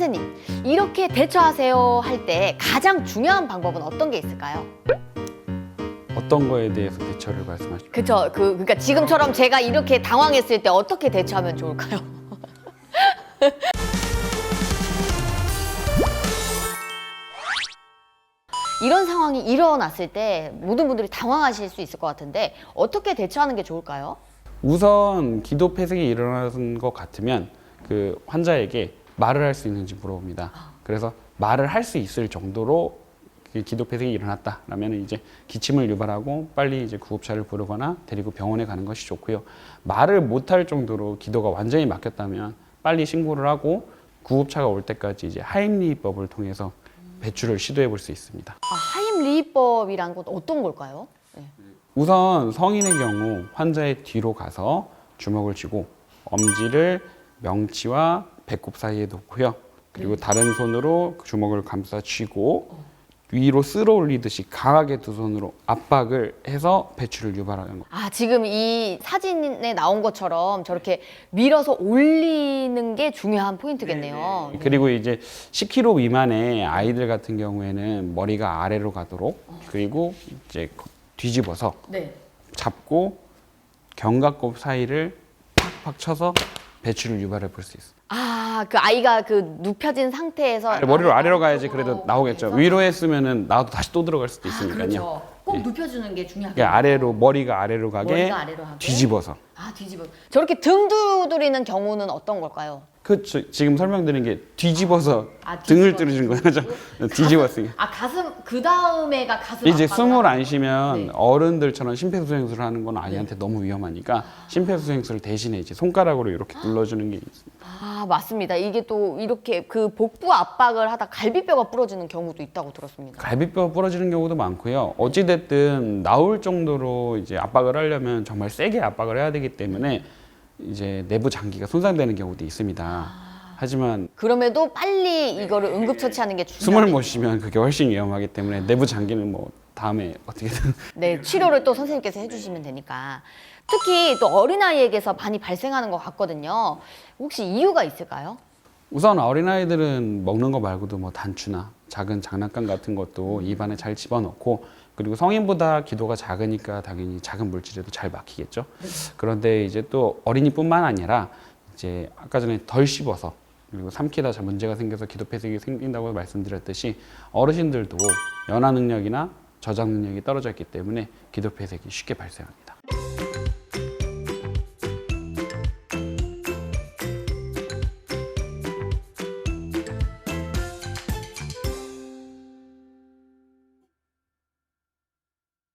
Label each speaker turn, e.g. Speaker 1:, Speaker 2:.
Speaker 1: 선생님, 이렇게 대처하세요 할 때 가장 중요한 방법은 어떤 게 있을까요?
Speaker 2: 어떤 거에 대해서 대처를 말씀하십니까?
Speaker 1: 그쵸. 그, 그러니까 지금처럼 제가 이렇게 당황했을 때 어떻게 대처하면 좋을까요? 이런 상황이 일어났을 때 모든 분들이 당황하실 수 있을 것 같은데 어떻게 대처하는 게 좋을까요?
Speaker 2: 우선 기도 폐색이 일어나는 것 같으면 그 환자에게 말을 할 수 있는지 물어봅니다. 그래서 말을 할 수 있을 정도로 그 기도 폐색이 일어났다라면 이제 기침을 유발하고 빨리 이제 구급차를 부르거나 데리고 병원에 가는 것이 좋고요. 말을 못할 정도로 기도가 완전히 막혔다면 빨리 신고를 하고 구급차가 올 때까지 이제 하임리법을 통해서 배출을 시도해 볼 수 있습니다.
Speaker 1: 아, 하임리히법이라는 건 어떤 걸까요? 네.
Speaker 2: 우선 성인의 경우 환자의 뒤로 가서 주먹을 쥐고 엄지를 명치와 배꼽 사이에 놓고요. 그리고 다른 손으로 그 주먹을 감싸 쥐고 위로 쓸어 올리듯이 강하게 두 손으로 압박을 해서 배출을 유발하는 거.
Speaker 1: 아, 지금 이 사진에 나온 것처럼 저렇게 밀어서 올리는 게 중요한 포인트겠네요.
Speaker 2: 그리고 이제 10kg 미만의 아이들 같은 경우에는 머리가 아래로 가도록 그리고 이제 뒤집어서
Speaker 1: 네.
Speaker 2: 잡고 견갑골 사이를 팍팍 쳐서 배출을 유발해 볼 수 있어요.
Speaker 1: 아, 그 아이가 그 눕혀진 상태에서
Speaker 2: 아래, 머리로 아래로 가야지 그래도 나오겠죠. 위로 했으면은 나도 다시 또 들어갈 수도 있으니까요.
Speaker 1: 그렇죠. 꼭
Speaker 2: 예.
Speaker 1: 눕혀주는 게 중요하겠네요.
Speaker 2: 이게 아래로 머리가 아래로 가게
Speaker 1: 머리가 아래로 가게?
Speaker 2: 뒤집어서.
Speaker 1: 아, 뒤집어. 저렇게 등 두드리는 경우는 어떤 걸까요?
Speaker 2: 그 저- 지금 설명드린 게 뒤집어서
Speaker 1: 아,
Speaker 2: 등을 뚫어주는 거죠. 뒤집었으니.
Speaker 1: 아, 가슴 그 다음에가 가슴
Speaker 2: 이제
Speaker 1: 압박을
Speaker 2: 숨을
Speaker 1: 하는
Speaker 2: 안 쉬면
Speaker 1: 네.
Speaker 2: 어른들처럼 심폐소생술을 하는 건 아이한테 너무 위험하니까 심폐소생술 대신에 이제 손가락으로 이렇게 눌러주는 게 있습니다.
Speaker 1: 아, 맞습니다. 이게 또 이렇게 그 복부 압박을 하다 갈비뼈가 부러지는 경우도 있다고 들었습니다.
Speaker 2: 갈비뼈 부러지는 경우도 많고요. 어찌 됐든 나올 정도로 이제 압박을 하려면 정말 세게 압박을 해야 되기 때문에 이제 내부 장기가 손상되는 경우도 있습니다. 하지만
Speaker 1: 그럼에도 빨리 이거를 응급처치하는 게 중요해요.
Speaker 2: 숨을 못 쉬면 그게 훨씬 위험하기 때문에 내부 장기는 뭐 다음에 어떻게든
Speaker 1: 네, 치료를 또 선생님께서 해주시면 되니까. 특히 또 어린아이에게서 많이 발생하는 것 같거든요. 혹시 이유가 있을까요?
Speaker 2: 우선 어린아이들은 먹는 거 말고도 뭐 단추나 작은 장난감 같은 것도 입안에 잘 집어넣고 그리고 성인보다 기도가 작으니까 당연히 작은 물질에도 잘 막히겠죠. 그런데 이제 또 어린이뿐만 아니라 이제 아까 전에 덜 씹어서 그리고 삼키다 자 문제가 생겨서 기도 폐색이 생긴다고 말씀드렸듯이 어르신들도 연화 능력이나 저장 능력이 떨어져 있기 때문에 기도 폐색이 쉽게 발생합니다.